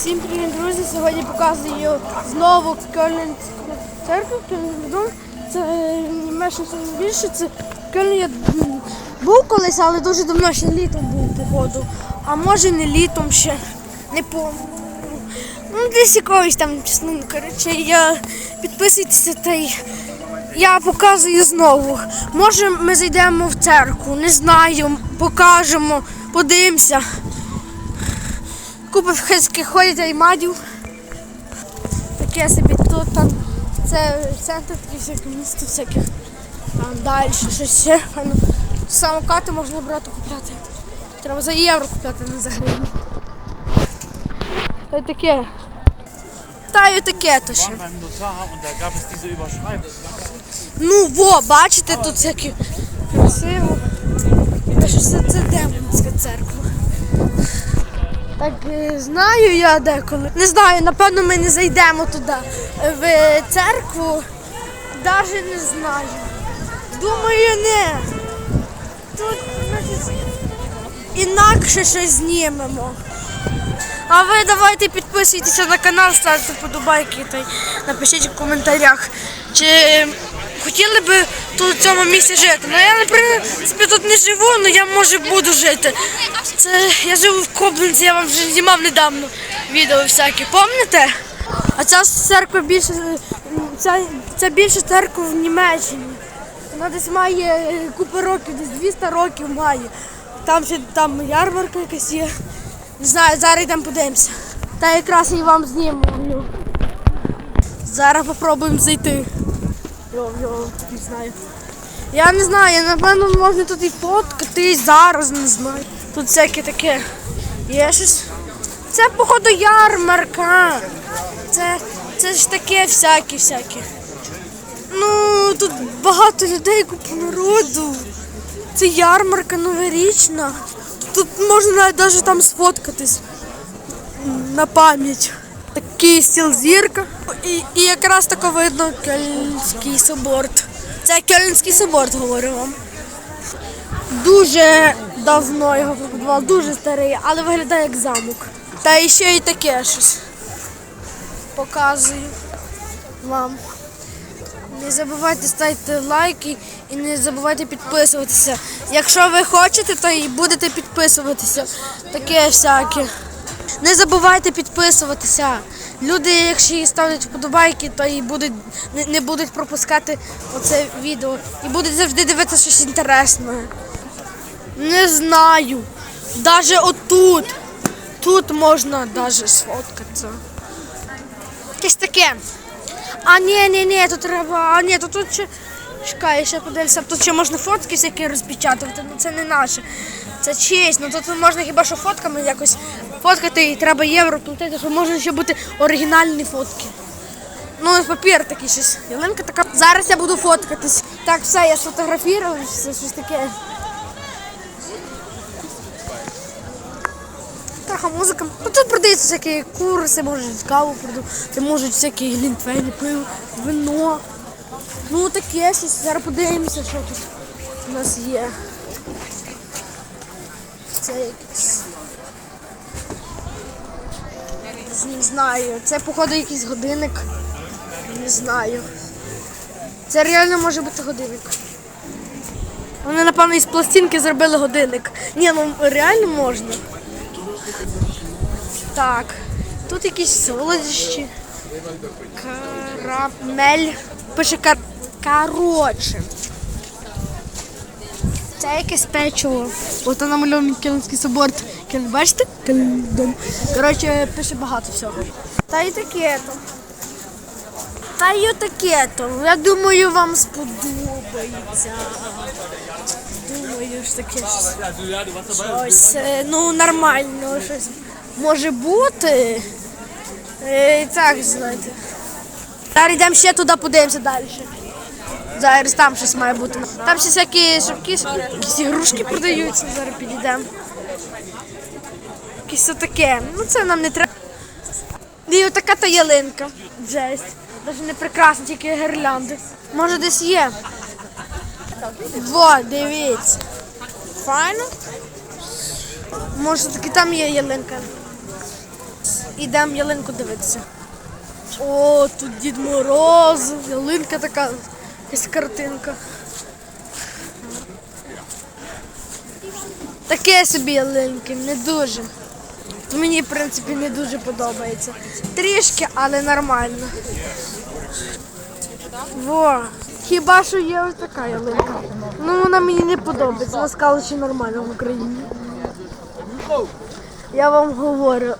Всім привіт, друзі! Сьогодні показую знову Кельнську церкву. Це е, мешканці більше. Це Кельн я був колись, але дуже давно ще літом був походу. А може не літом ще, не пам'ятаю. Ну, десь якогось там чесно, ну, коротше, я підписуйтеся та й я показую знову. Може ми зайдемо в церкву, не знаю, покажемо, подивимося. Купи хицьких ходять аймадів. Таке собі тут там. Це центр всяких місто всяких. Там далі щось ще. Ну, Самокати можна брати купляти. Треба за євро купляти, не за гривню. Та й таке. Та й таке то ще. Ну во, бачите, тут всякі красиво. Та що це, це демонська церква. Так е, знаю я деколи. Не знаю, напевно, ми не зайдемо туди е, в церкву. Навіть не знаю. Думаю, не. Тут інакше щось знімемо. А ви давайте підписуйтеся на канал, ставте подобайки та напишіть в коментарях, чи хотіли би тут в цьому місці жити. Ну я, принципі, тут не живу, але я може буду жити. Це я живу в Кобленці, я вам вже знімав недавно відео всякі, пам'ятаєте? А ця церква більше ця, це більше церква в Німеччині. Вона десь має е, купу років, десь 200 років має. Там ще там ярмарка якась є. Не знаю, зараз йдемо подивимося. Та якраз і вам зніму. Ну. Зараз попробуємо зайти. Йо, йо, не знаю. Я не знаю, напевно, можна тут і фоткати, і зараз не знаю. Тут всяке таке. Є щось. Це, походу, ярмарка. Це, це ж таке всяке всяке. Ну, тут багато людей, купа народу. Це ярмарка новорічна. Тут можна навіть даже там сфоткатись на пам'ять. Такий стіл зірка. І, і якраз тако видно Кельнський собор. Це Кельнський собор, говорю вам. Дуже давно його побудували, дуже старий, але виглядає як замок. Та ще і таке щось. Показую вам. Не забувайте ставити лайки і не забувайте підписуватися. Якщо ви хочете, то і будете підписуватися. Таке всяке. Не забувайте підписуватися. Люди, якщо ставлять вподобайки, то і будуть не, не будуть пропускати оце відео. І будуть завжди дивитися щось інтересне. Не знаю. Даже отут. Тут можна даже сфоткатися. Якесь таке. А ні, ні, ні, тут треба. А ні, тут, тут ще. Чекай, ще подивися, тут ще можна фотки всякі розпечатувати, ну це не наше. Це честь, ну тут можна хіба що фотками якось фоткати і треба євро платити, що можна ще бути оригінальні фотки. Ну, папір такий щось. Ялинка така. Зараз я буду фоткатись. Так, все, я сфотографував, все щось таке. Трохи музика. Ну тут продаються всякі курси, можуть каву продати, можуть всякі глінтвейни, пиво, вино. Ну таке щось. Зараз подивимося, що тут у нас є. Це якийсь. Не знаю. Це, походу, якийсь годинник. Не знаю. Це реально може бути годинник. Вони, напевно, із пластинки зробили годинник. Ні, ну реально можна. Так, тут якісь солодощі. Карамель. Пише кар... коротше. Це якесь печиво. Ото намальований Київський собор. Бачите? Коротше, пише багато всього. Та й таке то. Та й таке то. Я думаю, вам сподобається. Думаю, що таке щось. Щось, е, ну, нормально, щось може бути. Е, І так, знаєте. Зараз йдемо ще туди, подивимося далі. Зараз там щось має бути. Там ще всякі шапки, якісь ігрушки продаються, зараз підійдемо. Якесь таке. Ну це нам не треба. І отака та ялинка. Жесть. Навіть не прекрасна, тільки гірлянди. Може десь є. Во, дивіться. Файно. Може таки там є ялинка. йдемо ялинку дивитися. О, тут Дід Мороз, ялинка така, якась картинка. Таке собі ялинки, не дуже. Мені, в принципі, не дуже подобається. Трішки, але нормально. Во. Хіба що є ось така ялинка. Ну вона мені не подобається. Вона сказала, що нормально в Україні. Я вам говорю,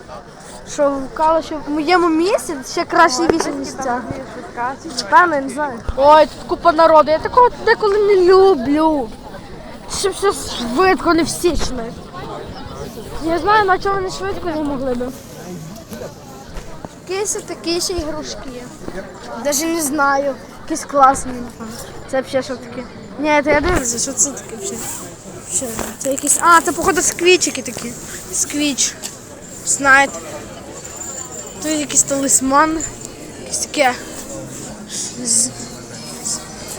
що в Калуші в моєму місці ще краще вісім місця. Певно, не знаю. Ой, тут купа народу. Я такого деколи не люблю. Щоб все швидко, не всі йшли. Я знаю, на чому вони швидко не могли би. Якісь такі ще ігрушки. Навіть не знаю. Якісь класні. Це взагалі що таке? Ні, це я дивлюся, що це таке взагалі. Це? Якісь. А, це походу сквічики такі. Сквіч. Знаєте. Тут якийсь талисман. Якесь таке. З-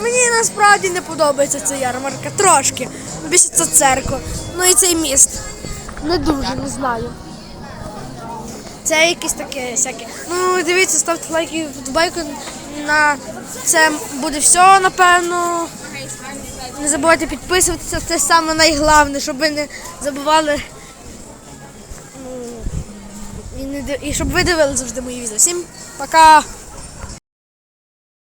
Мені насправді не подобається ця ярмарка. Трошки. Більше це церква. Ну і цей міст. Не дуже, не знаю. Це якесь таке всяке. Ну, дивіться, ставте лайки, вподобайку на це буде все, напевно. Не забувайте підписуватися, це саме найголовніше, щоб ви не забували. Ну, і, щоб ви дивилися завжди мої відео. Всім пока!